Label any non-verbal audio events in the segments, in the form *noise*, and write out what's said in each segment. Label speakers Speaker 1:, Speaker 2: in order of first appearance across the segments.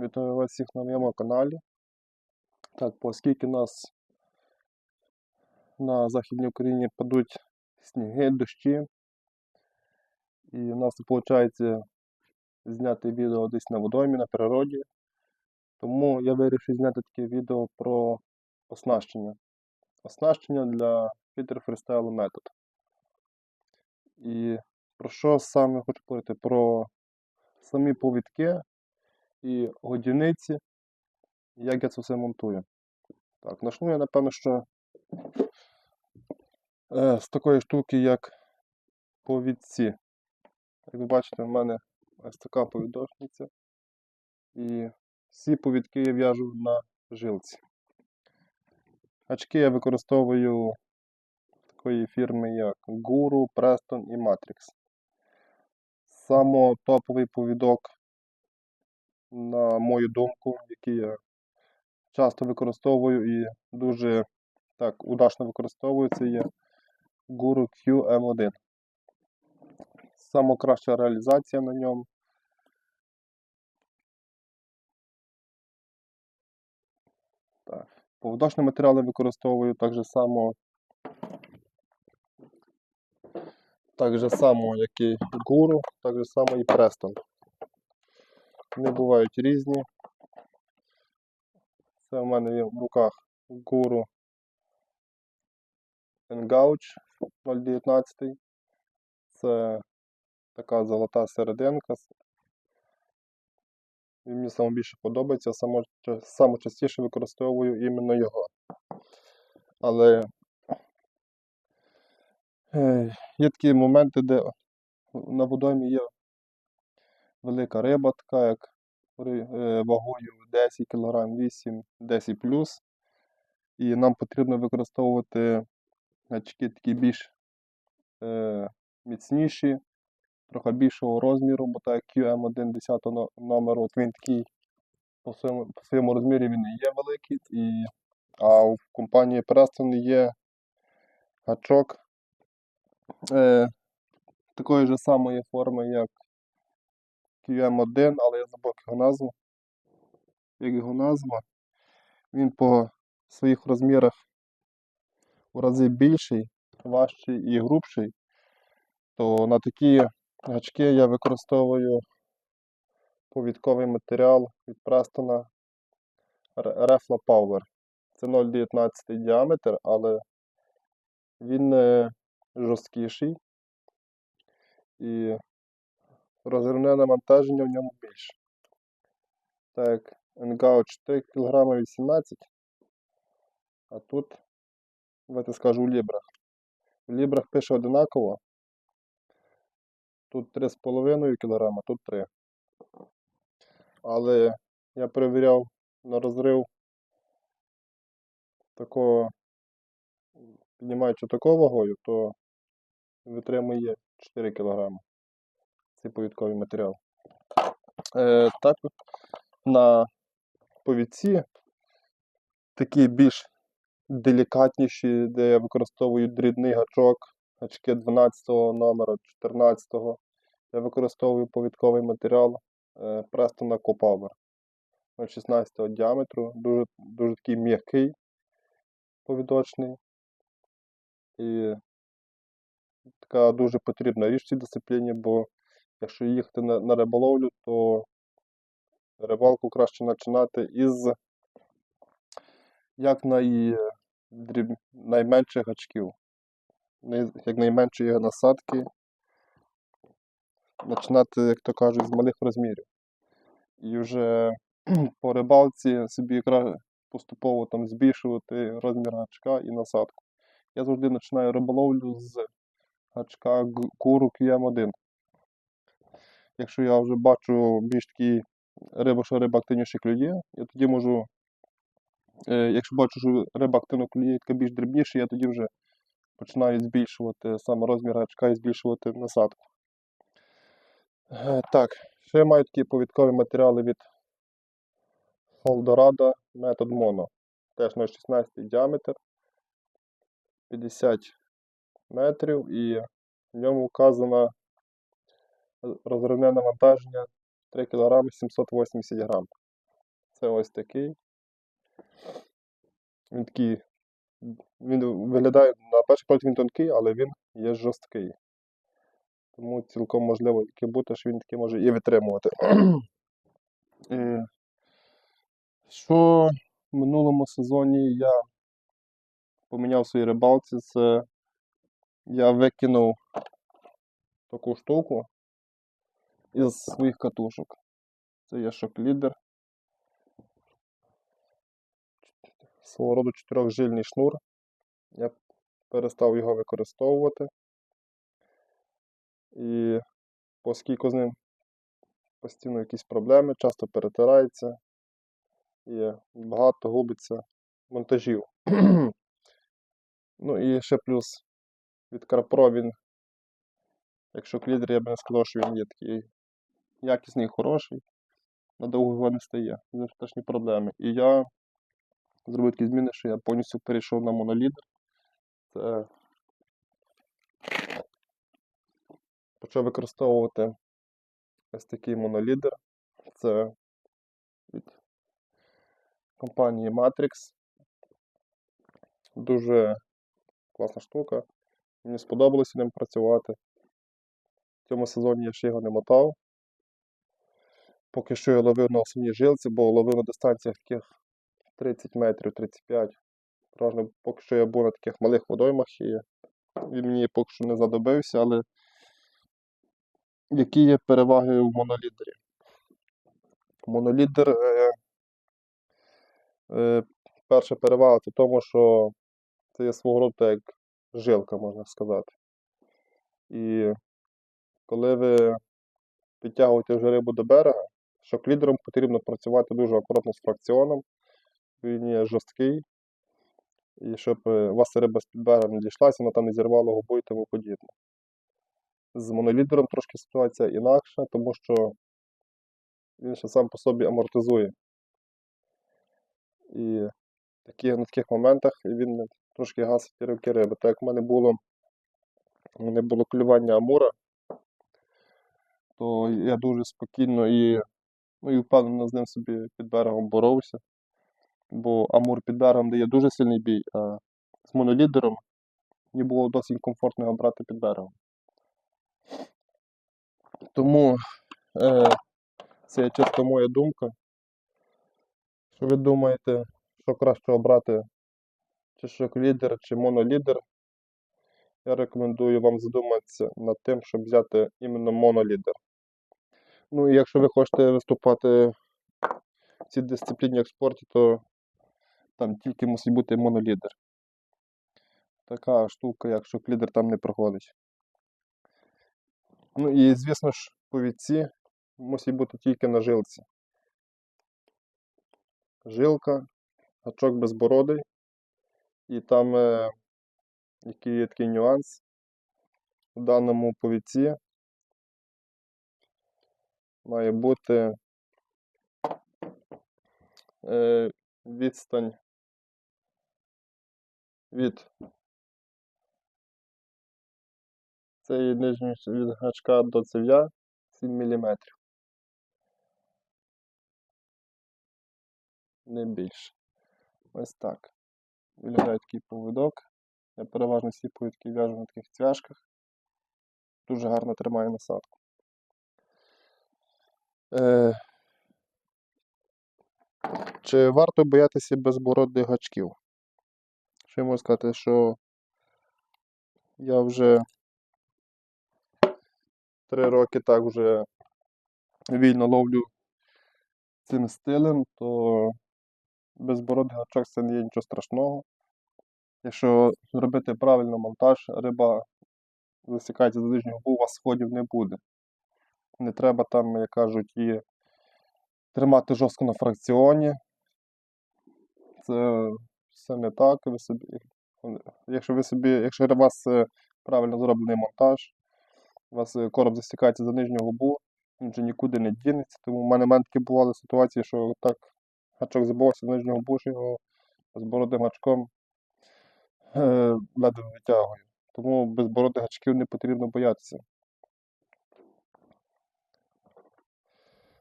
Speaker 1: Вітаю вас всіх на моєму каналі. Так, оскільки нас на Західній Україні падуть сніги, дощі, і в нас виходить зняти відео десь на водоймі, на природі. Тому я вирішив зняти таке відео про оснащення. Оснащення для Фітер Freestyle метод. І про що саме хочу говорити? Про самі повідки і годівниці, як я це все монтую. Так, начну я, напевно, що е, з такої штуки, як повідці. Як ви бачите, в мене ось така повідочниця. І всі повідки я в'яжу на жилці. Очки я використовую такої фірми, як Guru, Preston і Matrix. Само топовий повідок на мою думку, який я часто використовую і дуже так удачно використовую, це є Guru QM1. Сама краща реалізація на ньому. Так. Поводочні матеріали використовую так же само, так же само, як і Guru, так же само і Preston. Вони бувають різні. Це в мене є в руках Guru Engouch 0.19. Це така золота серединка. Він мені саме більше подобається, саме, саме частіше використовую іменно його. Але е, є такі моменти, де на водоймі є велика риба, така як е, вагою 10 кг, 8, 10 плюс. І нам потрібно використовувати гачки такі більш е, міцніші, трохи більшого розміру, бо так QM1 10 но- номеру, от він такий по своєму, по своєму розмірі він і є великий, і, а в компанії Preston є гачок е, такої ж самої форми, як QM1, але я забув його назву. Як його назва, він по своїх розмірах у рази більший, важчий і грубший, то на такі гачки я використовую повідковий матеріал від Prestona Refla Power. Це 0,19 діаметр, але він е, жорсткіший і розривне навантаження в ньому більше. Так, Engouch 3 кг 18, а тут, давайте скажу у лібрах. В лібрах пише одинаково. Тут 3,5 кг, тут 3. Але я перевіряв на розрив такого, піднімаючи такою вагою, то витримує 4 кг цей повідковий матеріал. Е, так, на повідці такі більш делікатніші, де я використовую дрібний гачок, гачки 12 номера, 14. Я використовую повідковий матеріал е, Preston Copower 16 діаметру, дуже, дуже такий м'який повідочний. І така дуже потрібна річ в цій дисципліні, бо якщо їхати на, на риболовлю, то рибалку краще починати із як най, найменших гачків, як найменшої насадки, починати, як то кажуть, з малих розмірів. І вже *clears throat* по рибалці собі поступово там збільшувати розмір гачка і насадку. Я завжди починаю риболовлю з гачка Guru QM1. Якщо я вже бачу більш такі риба, що риба активніше клює, я тоді можу, е, якщо бачу, що риба активно клює більш дрібніше, я тоді вже починаю збільшувати саме розмір гачка і збільшувати насадку. Е, Так, ще маю такі повідкові матеріали від Холдорадо метод Mono. Теж на 16 діаметр, 50 метрів і в ньому вказано розривне навантаження 3 кг 780 г. Це ось такий. Він такий. Він виглядає на перший погляд він тонкий, але він є жорсткий. Тому цілком можливо таке бути, що він таки може і витримувати. Що в минулому сезоні я поміняв в своїй рибалці, це я викинув таку штуку із своїх катушок. Це є шок-лідер. Свого роду чотирьохжильний шнур. Я перестав його використовувати. І оскільки з ним постійно якісь проблеми, часто перетирається і багато губиться монтажів. *clears throat* ну і ще плюс від CarPro він, якщо клідер, я б не сказав, що він є такий якісний хороший, надовго не стає. Ним страшні проблеми. І я зробив такі зміни, що я повністю перейшов на монолідер. Це почав використовувати ось такий монолідер. Це від компанії Matrix. Дуже класна штука. Мені сподобалося ним працювати. В цьому сезоні я ще його не мотав. Поки що я ловив на основній жилці, бо ловив на дистанціях таких 30 метрів, 35. Переважно поки що я був на таких малих водоймах і він мені поки що не задобився, але які є переваги в монолідері? Монолідер, е, е, перша перевага це в тому, що це є свого роду як жилка, можна сказати. І коли ви підтягуєте вже рибу до берега, шоклідером потрібно працювати дуже акуратно з фракціоном. Він є жорсткий. І щоб е, у вас риба з-під не дійшлася, вона там не зірвала губу і тому подібне. З монолідером трошки ситуація інакша, тому що він ще сам по собі амортизує. І такі, на таких моментах він трошки гасить ривки риби. Так як в мене було, в мене було клювання амура, то я дуже спокійно і, ну, і впевнено з ним собі під берегом боровся. Бо амур під берегом дає дуже сильний бій, а з монолідером мені було досить комфортно його брати під берегом. Тому е, це є чисто моя думка. Що ви думаєте, що краще обрати, чи шок-лідер, чи монолідер? Я рекомендую вам задуматися над тим, щоб взяти іменно монолідер. Ну і якщо ви хочете виступати в цій дисципліні як в спорті, то там тільки мусить бути монолідер. Така штука, як шок-лідер там не проходить. Ну і, звісно ж, повідці мусить бути тільки на жилці. Жилка, гачок безбородий. І там е, який є такий нюанс. У даному повідці має бути е, відстань від цієї нижньої від гачка до цев'я 7 мм. Не більше. Ось так. Виглядає такий повідок. Я переважно всі повідки в'яжу на таких цвяшках. Дуже гарно тримає насадку. Е, чи варто боятися безбородих гачків? Що я можу сказати, що я вже три роки так вже вільно ловлю цим стилем, то безбородий гачок це не є нічого страшного. Якщо зробити правильно монтаж, риба засікається за нижню губу, у вас сходів не буде. Не треба там, як кажуть, і тримати жорстко на фракціоні. Це все не так. Ви собі, якщо ви собі, якщо у вас е, правильно зроблений монтаж, у вас е, короб засікається за нижню губу, він вже нікуди не дінеться. Тому в мене такі бували ситуації, що так гачок забувався за нижню губу, що його з бородим гачком е, ледве витягую. Тому безбородих гачків не потрібно боятися.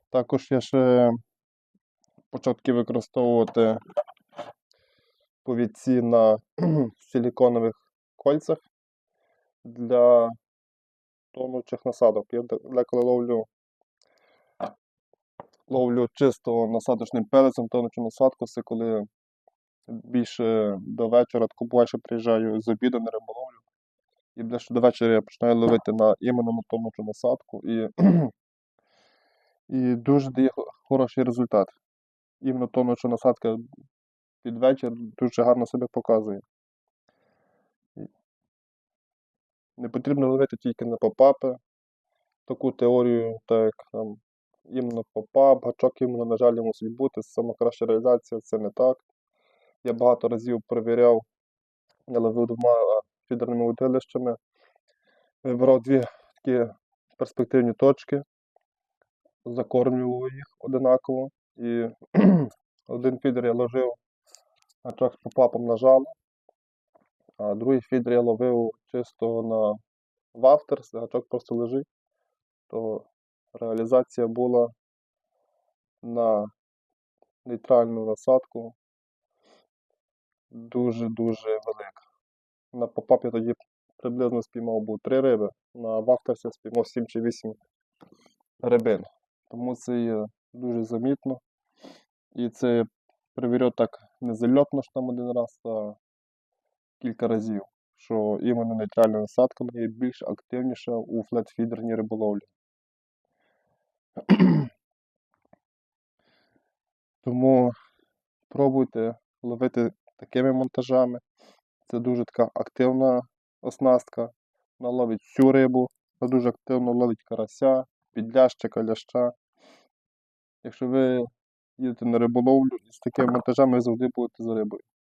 Speaker 1: Також я ще почав таки використовувати повідці на *clears throat* силіконових кольцях для тонучих насадок. Я де- деколи ловлю, ловлю чисто насадочним пелецем тонучу насадку, це коли більше до вечора, буває, що приїжджаю з обіду на риболовлю. І ближче до вечора я починаю ловити на іменно на тонучу насадку і, *clears throat* і дуже дає хороший результат. Іменно тонуча насадка під вечір дуже гарно себе показує. Не потрібно ловити тільки на попапи. Таку теорію, так як там іменно попап, гачок іменно, на жаль, мусить бути. Сама краща реалізація це не так. Я багато разів перевіряв, я ловив двома фідерними удилищами, вибирав дві такі перспективні точки, закормлював їх одинаково. І *clears throat* один фідер я ложив гачок з попапом на жало, а другий фідер я ловив чисто на вафтерс, гачок просто лежить, то реалізація була на нейтральну насадку дуже-дуже велика. На попап я тоді приблизно спіймав був 3 риби, на вафтерсі спіймав 7 чи 8 рибин. Тому це є дуже замітно. І це перевіряв так не зальотно ж там один раз, а кілька разів, що іменно нейтральна насадка є більш активніша у флетфідерній риболовлі. *clears throat* Тому пробуйте ловити такими монтажами. Це дуже така активна оснастка. Вона ловить всю рибу, вона дуже активно ловить карася, підлящика, ляща. Якщо ви їдете на риболовлю з такими монтажами, ви завжди будете за рибою.